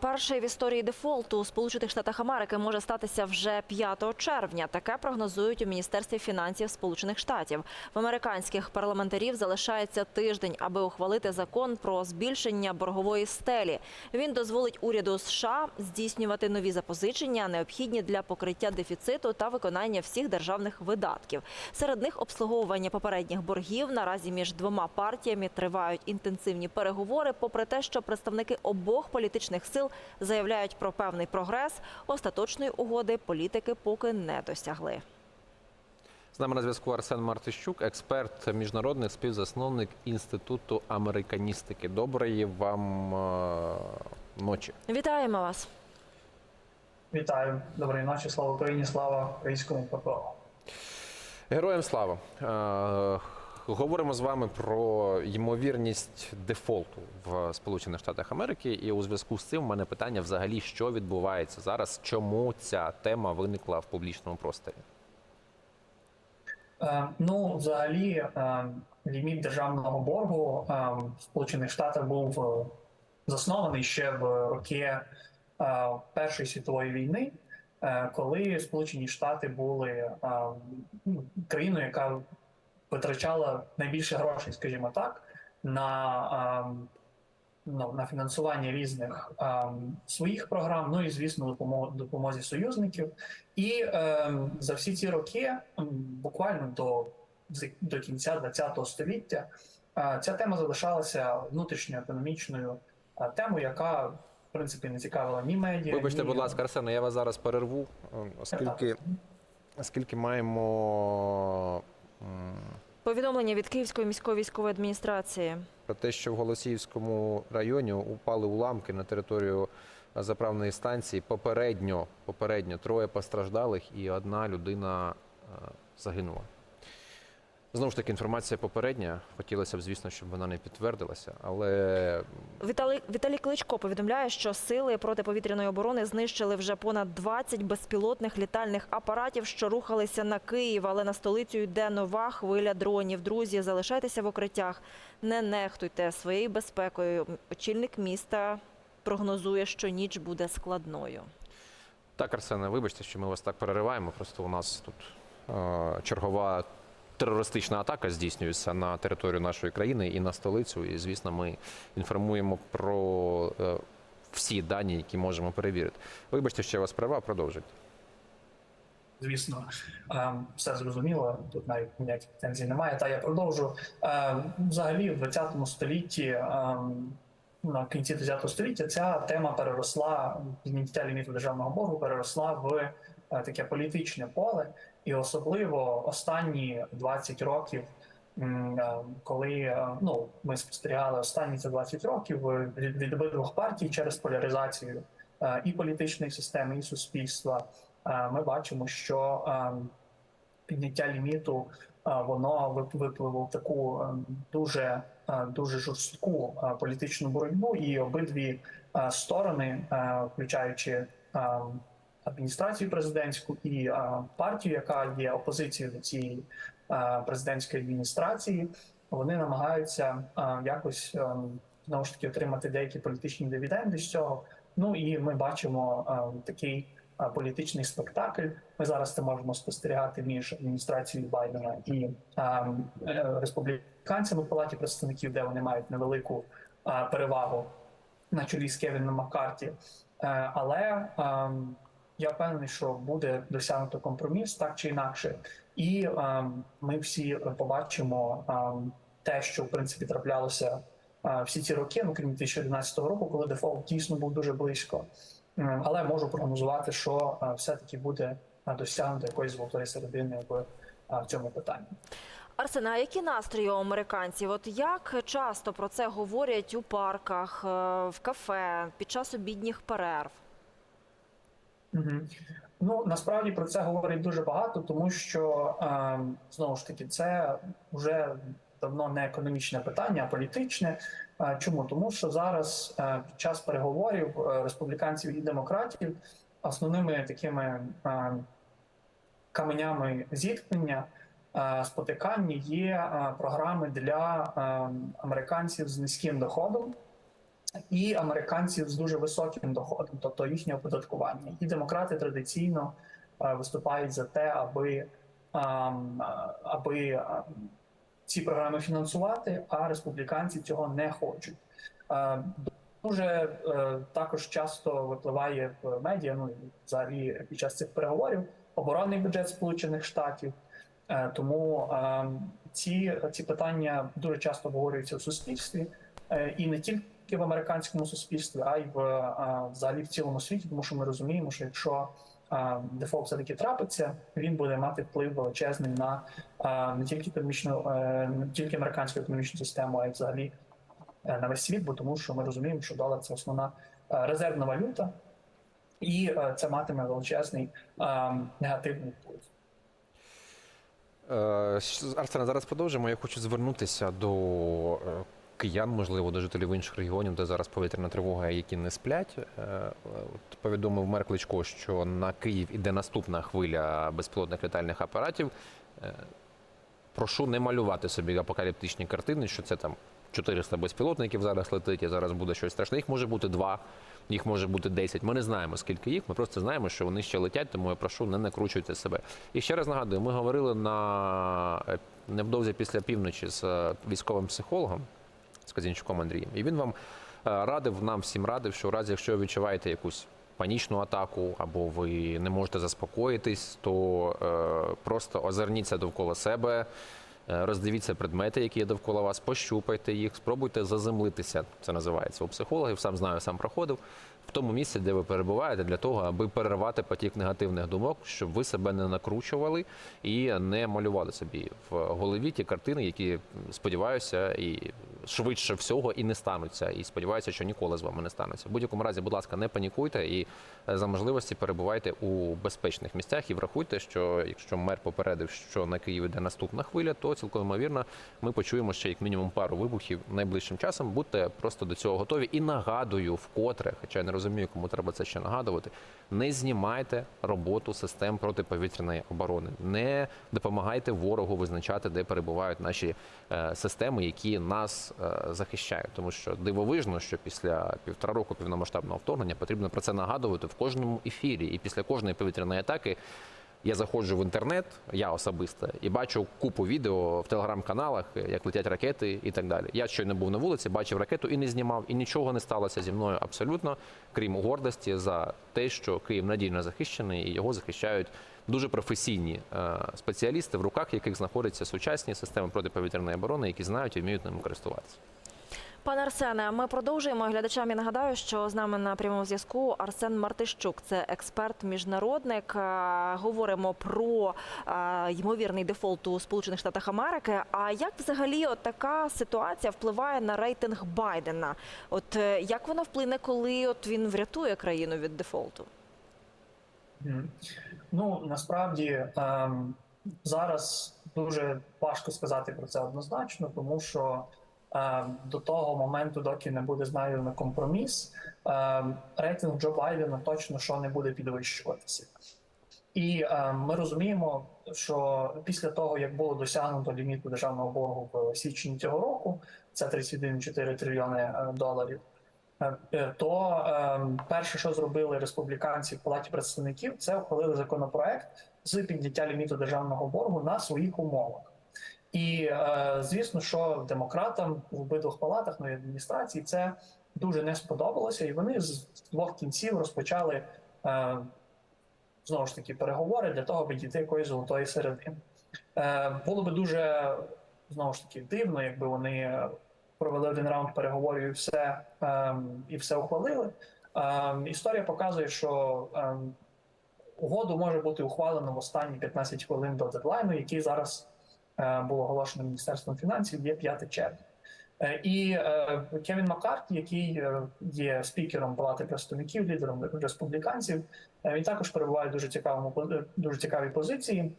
Перший в історії дефолту у Сполучених Штатах Америки може статися вже 5 червня. Таке прогнозують у міністерстві фінансів Сполучених Штатів. В американських парламентарів залишається тиждень, аби ухвалити закон про збільшення боргової стелі. Він дозволить уряду США здійснювати нові запозичення, необхідні для покриття дефіциту та виконання всіх державних видатків. Серед них обслуговування попередніх боргів. Наразі між двома партіями тривають інтенсивні переговори. Попри те, що представники обох політичних сил заявляють про певний прогрес, остаточної угоди політики поки не досягли. З нами на зв'язку Арсен Мартищук, експерт, міжнародний співзасновник інституту американістики. Доброї вам е, ночі. Вітаємо вас. Вітаю, доброї ночі, слава Україні, слава українському ППО. Героям слава. Говоримо з вами про ймовірність дефолту в Сполучених Штатах Америки. І у зв'язку з цим в мене питання взагалі, що відбувається зараз, чому ця тема виникла в публічному просторі. Е, ну, взагалі, е, ліміт державного боргу е, в Сполучених Штатах був заснований ще в роки Першої світової війни, коли Сполучені Штати були ну, країною, яка витрачала найбільше грошей, скажімо так, на е, ну, на фінансування різних ем, своїх програм, ну і звісно, допомозі союзників. І ем, за всі ці роки, ем, буквально до, до кінця ХХ століття, е, ця тема залишалася внутрішньоекономічною е, темою, яка в принципі не цікавила ні медіа. Вибачте, ні... будь ласка, Арсене, я вас зараз перерву, оскільки, оскільки маємо. Повідомлення від Київської міської військової адміністрації. про те, що в Голосіївському районі упали уламки на територію заправної станції. Попередньо, попередньо троє постраждалих і одна людина е, загинула. Знову ж таки, інформація попередня. Хотілося б, звісно, щоб вона не підтвердилася, але Віталій Віталій Кличко повідомляє, що сили протиповітряної оборони знищили вже понад 20 безпілотних літальних апаратів, що рухалися на Київ, але на столицю йде нова хвиля дронів. Друзі, залишайтеся в укриттях, не нехтуйте своєю безпекою. Очільник міста прогнозує, що ніч буде складною. так, Арсене, вибачте, що ми вас так перериваємо. Просто у нас тут е, чергова терористична атака здійснюється на територію нашої країни і на столицю. І, звісно, ми інформуємо про е, всі дані, які можемо перевірити. Вибачте, я вас перервав, продовжуйте. звісно, ем, все зрозуміло. Тут навіть ніяких претензій немає. Та я продовжу. Ем, Взагалі, в 20 столітті, на кінці 20 століття, ця тема переросла підняття ліміту державного боргу, переросла в е, таке політичне поле, і особливо останні 20 років. е, Коли е, ну ми спостерігали останні ці 20 років е, від, обидвох партій через поляризацію і політичної системи, і суспільства, ми бачимо, що підняття ліміту воно вип- випливо в таку дуже дуже жорстку політичну боротьбу, і обидві сторони, включаючи адміністрацію президентську і партію, яка є опозицією до цієї президентської адміністрації, вони намагаються якось знову ж таки отримати деякі політичні дивіденди з цього. Ну і ми бачимо такий політичний спектакль. Ми зараз це можемо спостерігати між адміністрацією Байдена і республіканцями в палаті представників, де вони мають невелику перевагу на чолі з Кевіном Маккарті. Е, але ем, я впевнений, що буде досягнуто компроміс так чи інакше, і ем, ми всі побачимо ем, те, що в принципі траплялося е, всі ці роки, ну крім 2011 року, коли дефолт дійсно був дуже близько. Ем, Але можу прогнозувати, що е, все-таки буде е, досягнуто якоїсь золотої середини в, цьому питанні. Арсена, а які настрої у американців? От як часто про це говорять у парках, в кафе, під час обідніх перерв? Ну насправді про це говорить дуже багато, тому що ем, знову ж таки це вже давно не економічне питання, а політичне. Чому? Тому що зараз е, під час переговорів е, республіканців і демократів основними такими е, каменями зіткнення е, спотикання є програми для е, американців з низьким доходом. І американців з дуже високим доходом, тобто їхнє оподаткування. І демократи традиційно е, виступають за те, аби, аби ці програми фінансувати, а республіканці цього не хочуть. Е, Дуже е, також часто випливає в медіа, ну взагалі під час цих переговорів оборонний бюджет Сполучених Штатів. Е, Тому е, ці, ці питання дуже часто обговорюються в суспільстві, е, і не тільки в американському суспільстві, а й в взагалі в цілому світі, тому що ми розуміємо, що якщо дефолт все таки трапиться, він буде мати вплив величезний на не тільки економічну, е, не тільки американську економічну систему, а й взагалі е, на весь світ, бо тому що ми розуміємо, що долар це основна е, резервна валюта, і це матиме величезний негативний вплив. Арсене, зараз продовжимо. Я хочу звернутися до киян, можливо, до жителів інших регіонів, де зараз повітряна тривога, які не сплять. Е, От повідомив мер Кличко, що на Київ іде наступна хвиля безпілотних літальних апаратів. Е, Прошу не малювати собі апокаліптичні картини, що це там 400 безпілотників зараз летить, і зараз буде щось страшне. Їх може бути два, їх може бути 10. Ми не знаємо, скільки їх. Ми просто знаємо, що вони ще летять, тому я прошу, не накручуйте себе. І ще раз нагадую, ми говорили на е, невдовзі після півночі з військовим психологом, з Казінчуком Андрієм. І він вам е, радив, нам всім радив, що в разі, якщо ви відчуваєте якусь панічну атаку, або ви не можете заспокоїтись, то е, просто озирніться довкола себе. Е, Роздивіться предмети, які є довкола вас, пощупайте їх, спробуйте заземлитися. Це називається у психологів. Сам знаю, сам проходив в тому місці, де ви перебуваєте, для того, аби перервати потік негативних думок, щоб ви себе не накручували і не малювали собі в голові ті картини, які сподіваюся, і швидше всього і не стануться. І сподіваюся, що ніколи з вами не стануться. В будь-якому разі, будь ласка, не панікуйте і е, за можливості перебувайте у безпечних місцях. І врахуйте, що якщо мер попередив, що на Київ іде наступна хвиля, то цілком ймовірно ми почуємо ще як мінімум пару вибухів найближчим часом. Будьте просто до цього готові. І нагадую вкотре, хоча я не розумію, кому треба це ще нагадувати. Не знімайте роботу систем протиповітряної оборони, не допомагайте ворогу визначати, де перебувають наші е, системи, які нас е, захищають. Тому що дивовижно, що після півтора року повномасштабного вторгнення потрібно про це нагадувати в кожному ефірі. І після кожної повітряної атаки я заходжу в інтернет, я особисто, і бачу купу відео в телеграм-каналах, як летять ракети і так далі. Я щойно був на вулиці, бачив ракету і не знімав, і нічого не сталося зі мною абсолютно, крім гордості за те, що Київ надійно захищений і його захищають дуже професійні е, спеціалісти, в руках яких знаходяться сучасні системи протиповітряної оборони, які знають і вміють ними користуватися. Пане Арсене, ми продовжуємо. Глядачам я нагадаю, що з нами на прямому зв'язку Арсен Мартищук, це експерт, міжнародник. Е, Говоримо про е, ймовірний дефолт у Сполучених Штатах Америки. А як взагалі от така ситуація впливає на рейтинг Байдена? От е, як вона вплине, коли от він врятує країну від дефолту? Ну насправді ем, зараз дуже важко сказати про це однозначно, тому що до того моменту, доки не буде знайдено компроміс, ем, рейтинг Джо Байдена точно що не буде підвищуватися. І ем, ми розуміємо, що після того, як було досягнуто ліміту державного боргу в січні цього року, це 31,4 трильйони е, доларів. Е, е, То ем, перше, що зробили республіканці в палаті представників, це ухвалили законопроект з підняття ліміту державного боргу на своїх умовах. І е, звісно, що демократам в обидвох палатах ну, адміністрації це дуже не сподобалося, і вони з двох кінців розпочали е, знову ж таки переговори для того, аби дійти якоїсь золотої середини. Е, було би дуже знову ж таки дивно, якби вони провели один раунд переговорів і все, ем, і все ухвалили. Ем, історія показує, що ем, угоду може бути ухвалено в останні 15 хвилин до дедлайну, який зараз було оголошено Міністерством фінансів, є 5 червня. Е, І е, Кевін Маккарті, який е, є спікером Палати представників, лідером республіканців, е, він також перебуває в дуже цікавому дуже цікавій позиції,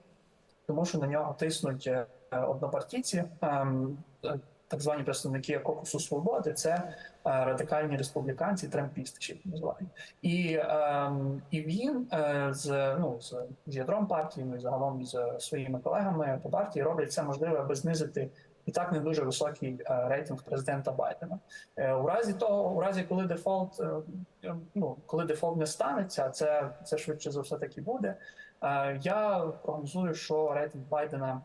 тому що на нього тиснуть е, однопартійці, ем, е, так звані представники Кокусу Свободи, це е, радикальні республіканці, трампісти ще їх називають. І, ем, і він е, з, ну, з, з ядром партії, ну і загалом з своїми колегами по партії роблять все можливе, аби знизити і так не дуже високий е, рейтинг президента Байдена. У разі того, у разі, коли дефолт, ну коли дефолт не станеться, це, це швидше за все таки буде. Я прогнозую, що рейтинг Байдена,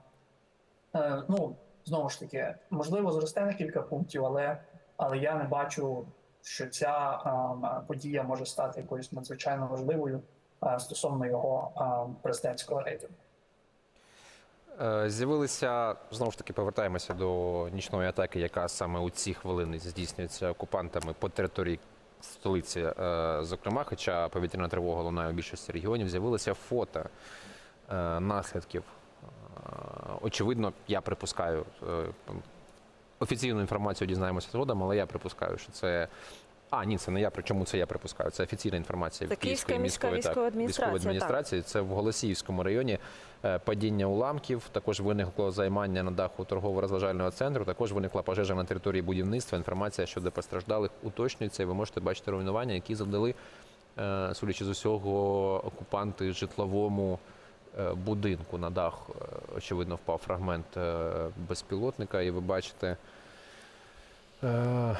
ну знову ж таки, можливо, зросте на кілька пунктів, але, але я не бачу, що ця е, подія може стати якоюсь надзвичайно важливою е, стосовно його е, президентського рейтингу. Е, З'явилися знову ж таки повертаємося до нічної атаки, яка саме у ці хвилини здійснюється окупантами по території столиці. Е, Зокрема, хоча повітряна тривога лунає у більшості регіонів, з'явилися фото е, наслідків. Очевидно, я припускаю е, офіційну інформацію дізнаємося згодом, але я припускаю, що це. А, ні, це не я. Причому це я припускаю. Це офіційна інформація Це Київської міська міської, військова так, військової так. адміністрації. Це в Голосіївському районі е, падіння уламків. Також виникло займання на даху торгово-розважального центру. Також виникла пожежа на території будівництва. Інформація щодо постраждалих уточнюється. І ви можете бачити руйнування, які завдали, е, судячи з усього, окупанти житловому будинку. На дах, е, очевидно, впав фрагмент е, безпілотника, і ви бачите. е,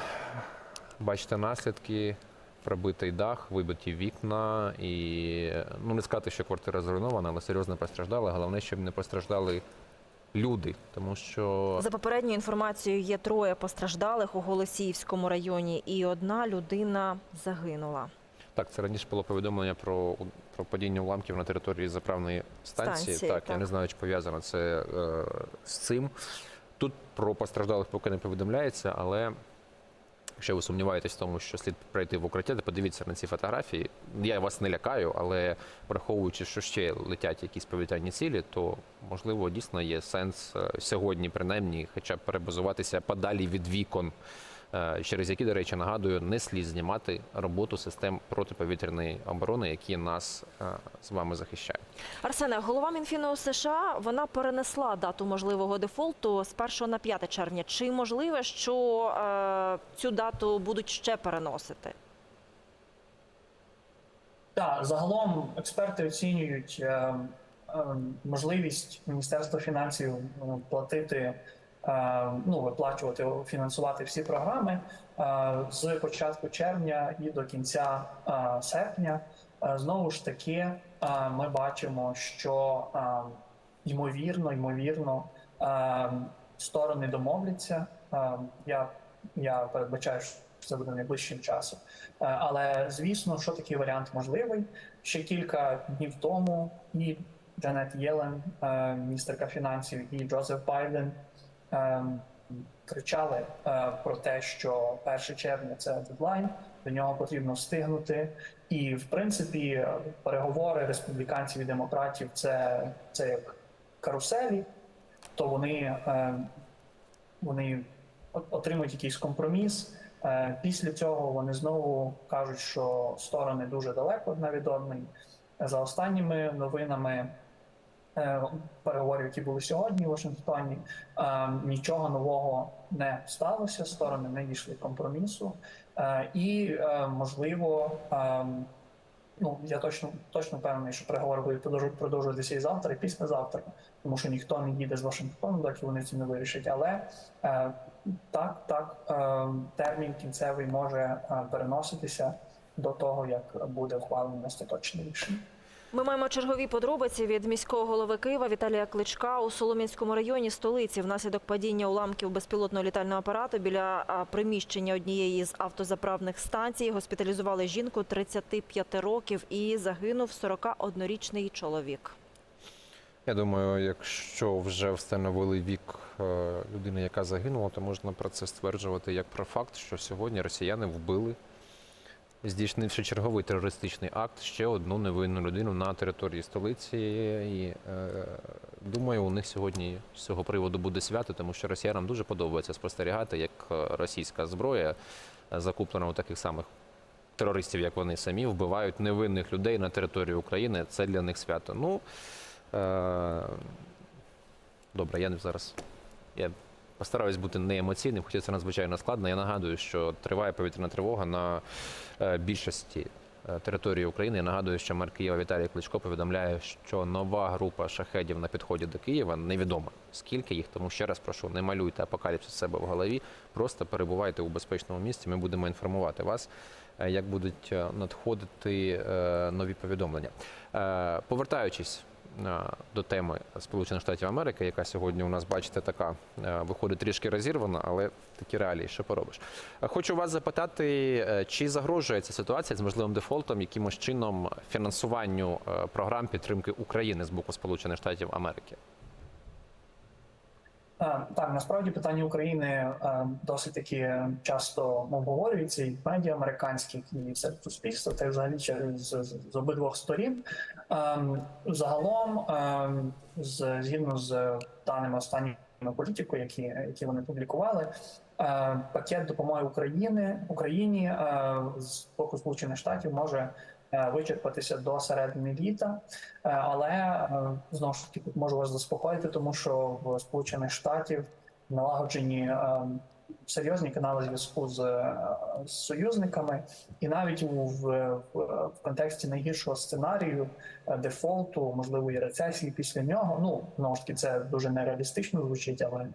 Бачите наслідки, пробитий дах, вибиті вікна, і ну не сказати, що квартира зруйнована, але серйозно постраждала. Головне, щоб не постраждали люди, тому що За попередньою інформацією, є троє постраждалих у Голосіївському районі, і одна людина загинула. Так, це раніше було повідомлення про, про падіння уламків на території заправної станції. Станції, так, я не знаю, чи пов'язано це е, з цим. Тут про постраждалих поки не повідомляється, але. Якщо ви сумніваєтесь в тому, що слід прийти в укриття, то подивіться на ці фотографії. Я вас не лякаю, але враховуючи, що ще летять якісь повітряні цілі, то можливо дійсно є сенс е, сьогодні, принаймні, хоча б перебазуватися подалі від вікон, через які, до речі, нагадую, не слід знімати роботу систем протиповітряної оборони, які нас е, з вами захищають. Арсене, голова Мінфіну США вона перенесла дату можливого дефолту з 1 на 5 червня. Чи можливо, що е, цю дату будуть ще переносити? Так, загалом експерти оцінюють е, е, можливість Міністерства фінансів е, платити, е, ну виплачувати, фінансувати всі програми е, з початку червня і до кінця е, серпня. Е, Знову ж таки, е, ми бачимо, що е, ймовірно, ймовірно, е, сторони домовляться. Е, Я, я передбачаю, що це буде найближчим часом. Е, Але звісно, що такий варіант можливий. Ще кілька днів тому і Джанет Єлен, е, міністерка фінансів, і Джозеф Байден е, кричали е, про те, що 1 червня це дедлайн, до нього потрібно встигнути. І в принципі, переговори республіканців і демократів це, це як каруселі, то вони, е, вони отримують якийсь компроміс. Е, Після цього вони знову кажуть, що сторони дуже далеко одна. За останніми новинами переговорів, які були сьогодні в Вашингтоні, е, нічого нового не сталося. Сторони не дійшли компромісу, Е, і е, можливо. е, Ну, я точно точно певний, що переговори будуть продовжуватися і завтра, і післязавтра, тому що ніхто не їде з Вашингтону, доки вони це не вирішать. Але е, так, так, е, термін кінцевий може е, переноситися до того, як буде ухвалене остаточне рішення. Ми маємо чергові подробиці від міського голови Києва Віталія Кличка у Солом'янському районі столиці. Внаслідок падіння уламків безпілотного літального апарату біля приміщення однієї з автозаправних станцій госпіталізували жінку 35 років і загинув 41-річний чоловік. Я думаю, якщо вже встановили вік е, людини, яка загинула, то можна про це стверджувати як про факт, що сьогодні росіяни вбили, здійснивши черговий терористичний акт, ще одну невинну людину на території столиці. І е, думаю, у них сьогодні з цього приводу буде свято, тому що росіянам дуже подобається спостерігати, як е, російська зброя, е, закуплена у таких самих терористів, як вони самі, вбивають невинних людей на території України. Це для них свято. Ну, Е, Добре, я не зараз. Я постараюсь бути не емоційним, хоча це надзвичайно складно. Я нагадую, що триває повітряна тривога на е, більшості е, території України. Я нагадую, що мер Києва Віталій Кличко повідомляє, що нова група шахедів на підході до Києва невідомо скільки їх. Тому ще раз прошу, не малюйте апокаліпсис себе в голові. Просто перебувайте у безпечному місці. Ми будемо інформувати вас, е, як будуть надходити нові повідомлення. Повертаючись до теми Сполучених Штатів Америки, яка сьогодні у нас, бачите, така е, виходить трішки розірвана, але такі реалії, що поробиш. Е, Хочу вас запитати, е, чи загрожує ця ситуація з можливим дефолтом якимось чином фінансуванню е, програм підтримки України з боку Сполучених Штатів Америки? Е, Так, насправді питання України е, досить таки часто обговорюється і в медіа американських, і серед суспільства, та й взагалі з, з, обидвох сторін. Ем, Загалом, з, згідно з даними останніми політикою, які, які вони публікували, е, пакет допомоги України Україні е, з боку Сполучених Штатів може е, вичерпатися до середини літа. Е, Але е, знову ж таки можу вас заспокоїти, тому що в Сполучених Штатів налагоджені е, серйозні канали зв'язку з, е, з союзниками, і навіть у в, в, контексті найгіршого сценарію е, дефолту, можливої рецесії після нього. Ну знову ж таки, це дуже нереалістично звучить, але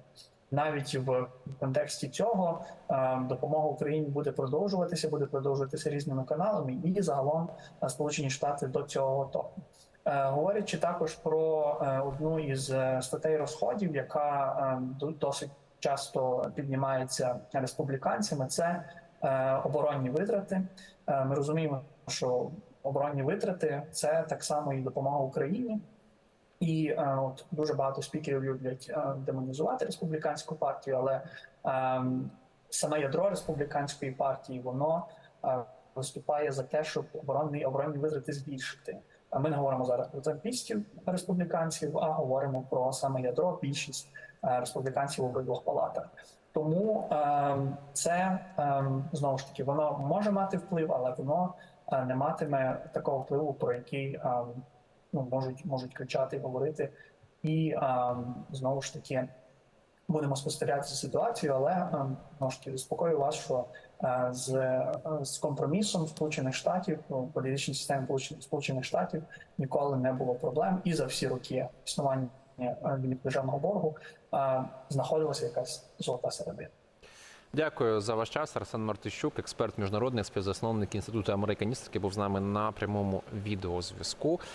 навіть в контексті цього е, допомога Україні буде продовжуватися, буде продовжуватися різними каналами, і загалом е, Сполучені Штати до цього готові. Е, Говорячи також про одну із статей розходів, яка до- досить часто піднімається республіканцями, це оборонні витрати. Ми розуміємо, що оборонні витрати це так само і допомога Україні. І е, от дуже багато спікерів люблять е, демонізувати республіканську партію, але е, саме ядро республіканської партії воно е, виступає за те, щоб оборонні оборонні витрати збільшити. А ми не говоримо зараз про трампістів республіканців, а говоримо про саме ядро, більшість е, республіканців у обидвох палатах. Тому е, це е, знову ж таки воно може мати вплив, але воно е, не матиме такого впливу, про який е, ну, можуть, можуть кричати, говорити. І е, знову ж таки будемо спостерігати за ситуацією, але знову ж таки заспокою вас, що е, з, з компромісом Сполучених Штатів у політичній системі Сполучених- Штатів ніколи не було проблем, і за всі роки існування державного боргу знаходилася якась золота середина. Дякую за ваш час. Арсен Мартищук, експерт міжнародний співзасновник інституту американістики, був з нами на прямому відеозв'язку.